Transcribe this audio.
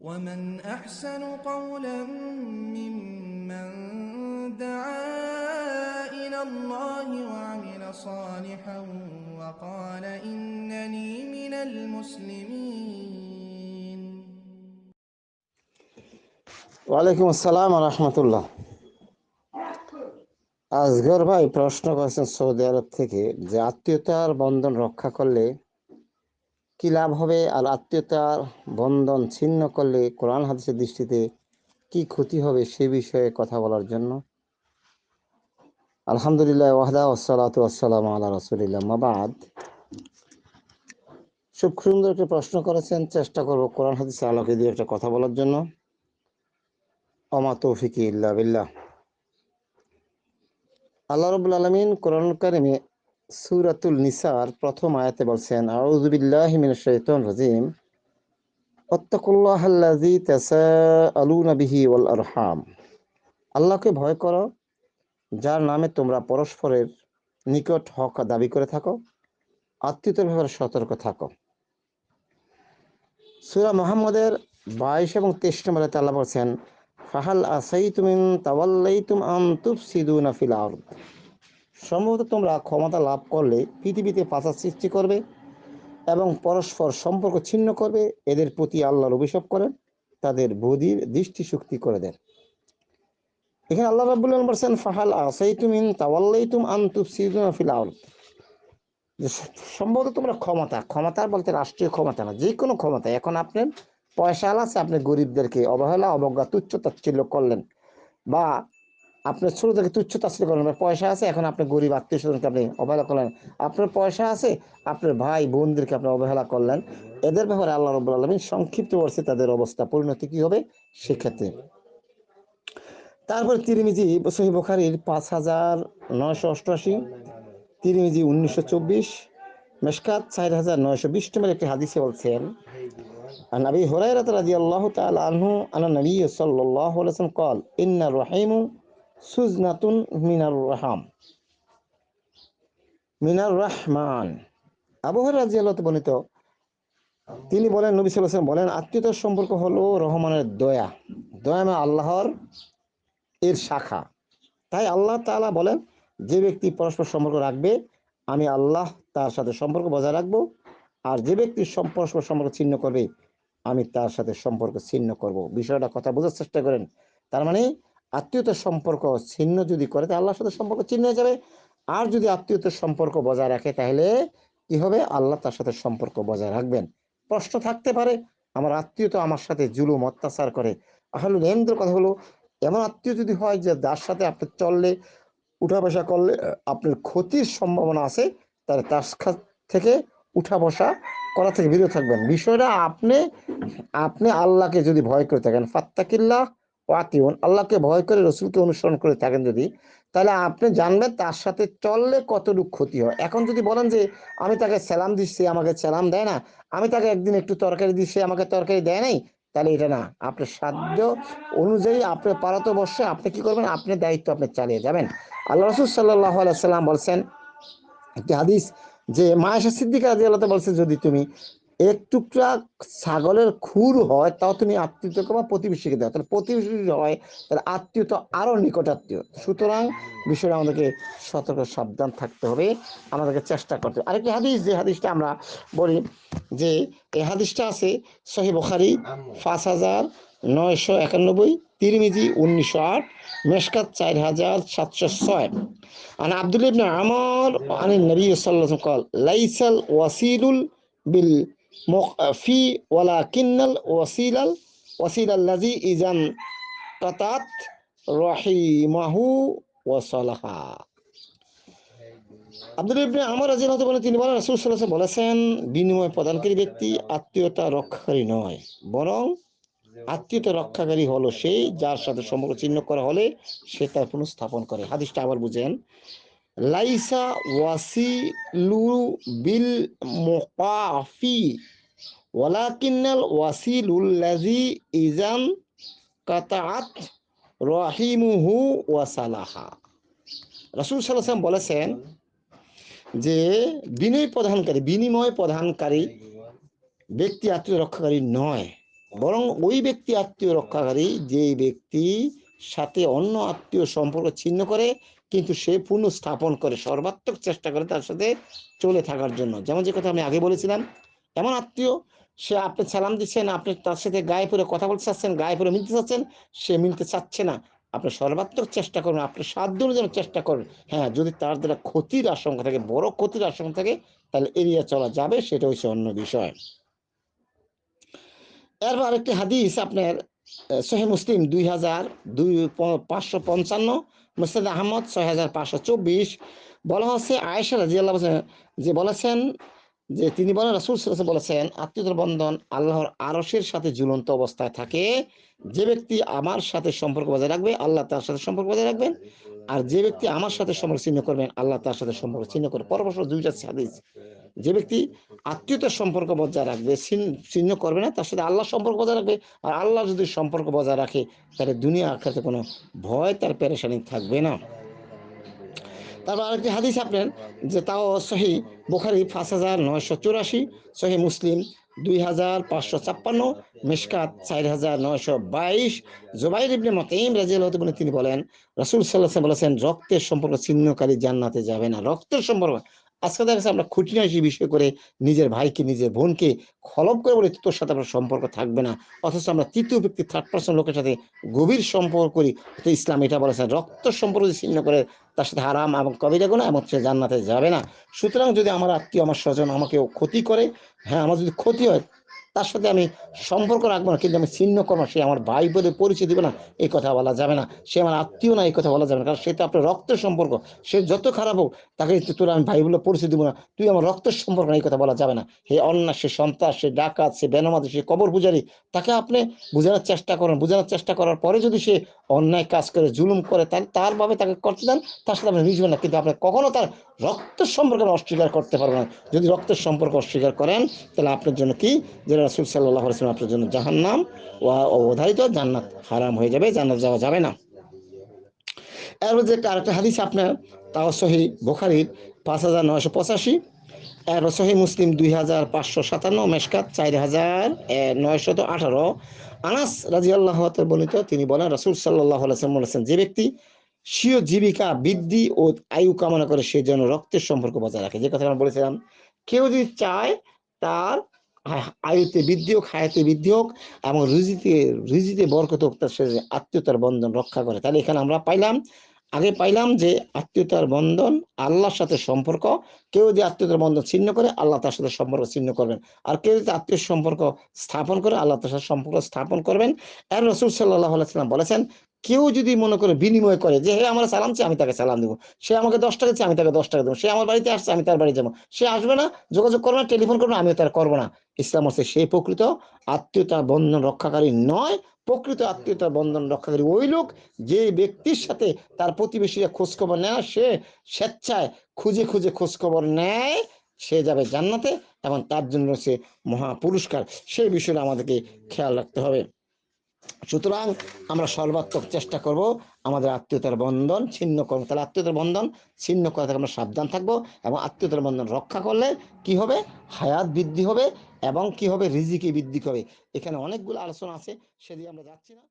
ومن أحسن قولا ممن دعا إلى الله وعمل صالحا وقال إنني من المسلمين ওয়ালাইকুম আসসালাম রহমতুল্লাহ আজগর ভাই প্রশ্ন করেছেন সৌদি আরব থেকে যে আত্মীয়তার বন্ধন রক্ষা করলে কি লাভ হবে? আর আত্মীয়তার বন্ধন ছিন্ন করলে কোরআন হাদিসের দৃষ্টিতে কি ক্ষতি হবে সে বিষয়ে কথা বলার জন্য? আলহামদুলিল্লাহ, ওয়াহদা ওসালাতু আসসালাম আল্লাহ রসুলিল্লাহ। মাবাদ সুন্দর একটা প্রশ্ন করেছেন, চেষ্টা করব কোরআন হাদিসের আলোকে দিয়ে একটা কথা বলার জন্য। অমা তৌফিকি ইল্লা বিল্লাহ। আল্লাহ রবুল আলমিন কোরআন কারিমে সুরাতুল নিসার প্রথম আয়াতে বলছেন, আউযু বিল্লাহি মিনাশ শাইতানির রাজিম। তাসাআলুনা বিহি ওয়াল আরহাম। আল্লাহকে ভয় করো, যার নামে তোমরা পরস্পরের নিকট হক দাবি করে থাকো, আত্মীয়তার ব্যাপারে সতর্ক থাকো। সুরা মুহাম্মদের বাইশ এবং তেইশ নম্বরে আল্লাহ বলছেন, ফাহাল আসাইতুম ইন তাওয়াল্লাইতুম আন তুফসিদুনা ফিল আরদ। সম্ভবত তোমরা ক্ষমতা লাভ করলে পৃথিবীতে পাচার সৃষ্টি করবে এবং পরস্পর সম্পর্ক ছিন্ন করবে। এদের প্রতি আল্লাহর অভিশাপ করেন, তাদের বুদ্ধির দৃষ্টিশক্তি করে দেন। এখানে আল্লাহ আলামিন বলছেন, ফাহাল আসাইতুম ইন তাওয়াল্লাইতুম আন তুফসিদুনা ফিল সম্ভবত তোমরা ক্ষমতা ক্ষমতা বলতে রাষ্ট্রীয় ক্ষমতা না, যে কোনো ক্ষমতা। এখন আপনার পয়সা আছে, আপনি গরিবদেরকে অবহেলা, অবজ্ঞা, তুচ্ছ তাচ্ছিল্য করলেন বা আপনার ছোটদেরকে তুচ্ছ তাচ্ছিল্য করেন, আপনার পয়সা আছে, এখন আপনার গরিব আত্মীয় স্বজনকে আপনি অবহেলা করলেন। আপনার পয়সা আছে, আপনার ভাই বোনদেরকে আপনি অবহেলা করলেন। এদের ব্যাপারে আল্লাহ রব আলমিন সংক্ষিপ্ত করছে তাদের অবস্থা। পরিণতি কি হবে? সেক্ষেত্রে। তারপর তিরিমিজি, সহি বুখারির পাঁচ হাজার নয়শো অষ্টআশি, তিরিমিজি উনিশশো চব্বিশ, মেশকাত চার হাজার নয়শো বিশ নম্বর একটি হাদিসে বলছেন নবী হরাইরাত রাজি আল্লাহ তাল আনহু আনা নবী সাল্লাহ কল ইন্না রহিমু সুজনাতুন মিনার রাহাম। মিনার রহমান। আবহাওয়া রাজি আল্লাহ বর্ণিত, তিনি বলেন, নবী সাল্লাম বলেন, আত্মীয়তার সম্পর্ক হলো রহমানের দয়া। দয়া মানে আল্লাহর এর শাখা। তাই আল্লাহ তালা বলেন, যে ব্যক্তি পরস্পর সম্পর্ক রাখবে, আমি আল্লাহ তার সাথে সম্পর্ক বজায় রাখব। আর যে ব্যক্তি পরস্পর সম্পর্ক ছিন্ন করবে, আমি তার সাথে সম্পর্ক ছিন্ন করব। বিষয়টা কথা বোঝার চেষ্টা করেন। তার মানে আত্মীয়তার সম্পর্ক ছিন্ন যদি করে, তাহলে আল্লাহর সাথে সম্পর্ক ছিন্ন হয়ে যাবে। আর যদি আত্মীয়তার সম্পর্ক বজায় রাখে, তাহলে কি হবে? আল্লাহ তার সাথে সম্পর্ক বজায় রাখবেন। প্রশ্ন থাকতে পারে, আমার আত্মীয়তা আমার সাথে জুলুম, অত্যাচার করে। আসলে লেন্দ্র কথা হলো, এমন আত্মীয় যদি হয় যে যার সাথে আপনি চললে উঠা বসা করলে, আপনার ক্ষতির সম্ভাবনা আছে, তাহলে তার থেকে উঠা বসা করা থেকে বিরত থাকবেন। বিষয়টা আপনি আপনি আল্লাহকে যদি ভয় করে থাকেন, ফাত্তাকিল্লাহ ওয়াতিউন, আল্লাহকে ভয় করে, রসুলকে অনুসরণ করে থাকেন যদি, তাহলে আপনি জানবেন তার সাথে চললে কতটুকু ক্ষতি হয়। এখন যদি বলেন যে, আমি তাকে সালাম দিচ্ছি আমাকে সালাম দেয় না। আমি তাকে একদিন একটু তরকারি দিচ্ছি আমাকে তরকারি দেয় নাই? তাহলে এটা না। আপনার সাধ্য অনুযায়ী আপনার পারত বর্ষে আপনি কি করবেন? আপনার দায়িত্ব আপনি চালিয়ে যাবেন। আল্লাহ রসুল সাল্লাহ আলাইসাল্লাম বলছেন, একটি হাদিস যে, মায়েশা সিদ্দিকা রাজি আল্লাহ বলছে, যদি তুমি এক টুকরা ছাগলের খুর হয় তাও তুমি আত্মীয়কে বা প্রতিবেশীকে দাও তাহলে প্রতিবেশী হয় তাহলে আত্মীয় তো আরো নিকট আত্মীয় সুতরাং বিষয়টা আমাদেরকে সতর্ক সাবধান থাকতে হবে আমাদেরকে চেষ্টা করতে হবে আরেকটি হাদিস যে হাদিসটা আমরা বলি যে এই হাদিসটা আছে সহি বখারি পাঁচ হাজার নয়শো একানব্বই তিরমিজি উনিশশো আট মেশকাত চার হাজার সাতশো ছয় عن عبد الله بن عمر عن النبي صلى الله عليه وسلم قال ليس الوسيل ফি ওয়ালা কিন্নাল ওয়াসিলাল ইজান কাতাত রহিমাহু ওয়াসালাহা আব্দুল ইবনে আমার রাজি হতে তিনি বলেন বলেছেন, বিনিময় প্রদানকারী ব্যক্তি আত্মীয়তা রক্ষাকারী নয়, বরং আত্মীয়তা রক্ষাকারী হলো সেই যার সাথে সম্পর্ক চিহ্ন করা হলে সে তার পুনঃস্থাপন করে। হাদিসটা আবার বুঝেন লাইসা ওয়াসিলু বিল মুকাফি, ওয়ালাকিন্নাল ওয়াসিলুল লাযী ইজান কাতাআত রাহিমুহু ওয়াসালাহা রাসূল আলাইহি বলেছেন যে, বিনয় প্রদানকারী, বিনিময় প্রদানকারী ব্যক্তি আত্মীয় রক্ষাকারী নয়, বরং ওই ব্যক্তি আত্মীয় রক্ষাকারী যে ব্যক্তি সাথে অন্য আত্মীয় সম্পর্ক ছিন্ন করে কিন্তু সে পুনঃ স্থাপন করে, সর্বাত্মক চেষ্টা করে তার সাথে চলে থাকার জন্য। যেমন যে কথা আমি আগে বলেছিলাম, এমন আত্মীয়, সে আপনি সালাম দিচ্ছেন, আপনি তার সাথে গায়ে পরে কথা বলতে চাচ্ছেন, গায়ে পরে মিলতে চাচ্ছেন, সে মিলতে চাচ্ছে না। আপনি সর্বাত্মক চেষ্টা করুন আপনি সাধ্য অনুযায়ী চেষ্টা করুন। হ্যাঁ যদি তার দ্বারা ক্ষতির আশঙ্কা থাকে, বড় ক্ষতির আশঙ্কা থাকে, তাহলে এড়িয়ে চলা যাবে, সেটা হচ্ছে অন্য বিষয়। এরপর আরেকটি হাদিস আপনার সহি মুসলিম দুই হাজার দুই পাঁচশো পঞ্চান্ন মুসাদ আহমদ ছয় হাজার পাঁচশো চব্বিশ। বলা হচ্ছে আয়েশা রাজিয়াল্লাহ যে বলেছেন যে তিনি বলেন, রাসুল বলেছেন আত্মীয়তার বন্ধন আল্লাহর আরশের সাথে ঝুলন্ত অবস্থায় থাকে। যে ব্যক্তি আমার সাথে সম্পর্ক বজায় রাখবে, আল্লাহ তার সাথে সম্পর্ক বজায় রাখবেন। আর যে ব্যক্তি আমার সাথে সম্পর্ক ছিন্ন করবেন, আল্লাহ তার সাথে সম্পর্ক ছিন্ন করবে পরপর দুইটা হাদিস। যে ব্যক্তি আত্মীয়তার সম্পর্ক বজায় রাখবে, ছিন্ন করবে না, তার সাথে আল্লাহ সম্পর্ক বজায় রাখবে। আর আল্লাহ যদি সম্পর্ক বজায় রাখে, তাহলে দুনিয়া আখাতে কোনো ভয়, তার পেরেশানি থাকবে না। তারপর আরেকটি হাদিস আপনার, যে তাও সহি বুখারি পাঁচ হাজার নয়শো চুরাশি, সহি মুসলিম দুই হাজার পাঁচশো ছাপ্পান্ন মিসকাত চার হাজার নয়শো বাইশ। জোবাইর ইবনে মতিম রাজিয়াল বলে তিনি বলেন, রাসুল সাল্লাহ বলেছেন, রক্তের সম্পর্ক চিহ্নকারী জান্নাতে যাবে না। রক্তের সম্পর্ক আজকে দেখা যাচ্ছে আমরা খুঁটিনাটি বিষয় করে নিজের ভাইকে, নিজের বোনকে খলব করে বলে তোর সাথে আমরা সম্পর্ক থাকবে না। অথচ আমরা তৃতীয় ব্যক্তি থার্ড পার্সন লোকের সাথে গভীর সম্পর্ক করি। তো ইসলাম এটা বলেছে, রক্ত সম্পর্ক ছিন্ন করে, তার সাথে হারাম এবং কবিরা গোনা এবং সে জান্নাতে যাবে না। সুতরাং যদি আমার আত্মীয়, আমার স্বজন আমাকে ক্ষতি করে হ্যাঁ আমার যদি ক্ষতি হয় তার সাথে আমি সম্পর্ক রাখব না, কিন্তু আমি ছিন্ন করব সে আমার ভাই বলে পরিচয় দিবে না এই কথা বলা যাবে না। সে আমার আত্মীয় না এই কথা বলা যাবে না। কারণ সে তো আপনার রক্তের সম্পর্ক। সে যত খারাপ হোক, তাকে তোর আমি ভাই বলে পরিচয় দিব না। তুই আমার রক্তের সম্পর্ক না এই কথা বলা যাবে না। হে অন্যায়, সে সন্ত্রাস, সে ডাকাত, সে বেনমাদি সে কবর পূজারি, তাকে আপনি বোঝানোর চেষ্টা করেন। বোঝানোর চেষ্টা করার পরে যদি সে অন্যায় কাজ করে, জুলুম করে, তাহলে তার ভাবে তাকে করতে দেন, তার সাথে আপনি মিশবেন না। কিন্তু আপনি কখনো তার রক্তের সম্পর্ক অস্বীকার করতে পারবেন না। যদি রক্তের সম্পর্ক অস্বীকার করেন, তাহলে আপনার জন্য কি? যে রাসুল সাল্লাহ আসলাম আপনার জন্য জাহান্নাম ও অবধারিত জান্নাত হারাম হয়ে যাবে, জান্নাত যাওয়া যাবে না। এর মধ্যে একটা আরেকটা হাদিস আপনার তাও সহি বোখারির পাঁচ হাজার নয়শো পঁচাশি। এর সহি মুসলিম দুই হাজার পাঁচশো সাতান্ন, মেশকাত চার হাজার নয়শত আঠারো। আনাস রাজি আল্লাহ বর্ণিত, তিনি বলেন, রাসুল সাল্লাহ আলাইসাল্লাম বলেছেন, যে ব্যক্তি স্বীয় জীবিকা বৃদ্ধি ও আয়ু কামনা করে, সে যেন রক্তের সম্পর্ক বজায় রাখে। যে কথা আমরা বলেছিলাম, কেউ যদি চায় তার আয়ুতে বৃদ্ধি হোক, হায়াতে বৃদ্ধি হোক এবং রুজিতে রুজিতে বরকত হোক, তার সে যে আত্মীয়তার বন্ধন রক্ষা করে। তাহলে এখানে আমরা পাইলাম, আগে পাইলাম যে আত্মীয়তার বন্ধন আল্লাহর সাথে সম্পর্ক। কেউ যদি আত্মীয়তার বন্ধন ছিন্ন করে, আল্লাহ তার সাথে সম্পর্ক ছিন্ন করবেন। আর কেউ যদি আত্মীয় সম্পর্ক স্থাপন করে, আল্লাহ তার সাথে সম্পর্ক স্থাপন করবেন। আর রসুল সাল্লাহ সাল্লাম বলেছেন, কেউ যদি মনে করে বিনিময় করে যে, হে, আমার সালাম চেয়ে আমি তাকে সালাম দেবো। সে আমাকে দশ টাকা চেয়ে আমি তাকে দশ টাকা দেবো। সে আমার বাড়িতে আসছে, আমি তার বাড়ি যাব। সে আসবে না, যোগাযোগ করবে না, টেলিফোন করবে না, আমিও তার করব না। ইসলাম হচ্ছে সেই প্রকৃত আত্মীয়তার বন্ধন রক্ষাকারী নয়। প্রকৃত আত্মীয়তার বন্ধন রক্ষাকারী ওই লোক যে ব্যক্তির সাথে তার প্রতিবেশীরা খোঁজখবর নেয়, সে স্বেচ্ছায় খুঁজে খুঁজে খোঁজখবর নেয়, সে যাবে জান্নাতে এবং তার জন্য সে মহা পুরস্কার। সেই বিষয়টা আমাদেরকে খেয়াল রাখতে হবে। সুতরাং আমরা সর্বাত্মক চেষ্টা করব আমাদের আত্মীয়তার বন্ধন ছিন্ন করব তাহলে আত্মীয়তার বন্ধন ছিন্ন করা থেকে আমরা সাবধান থাকব এবং আত্মীয়তার বন্ধন রক্ষা করলে কি হবে? হায়াত বৃদ্ধি হবে এবং কি হবে? রিজিকে বৃদ্ধি হবে এখানে অনেকগুলো আলোচনা আছে, সেদিকে আমরা যাচ্ছি না।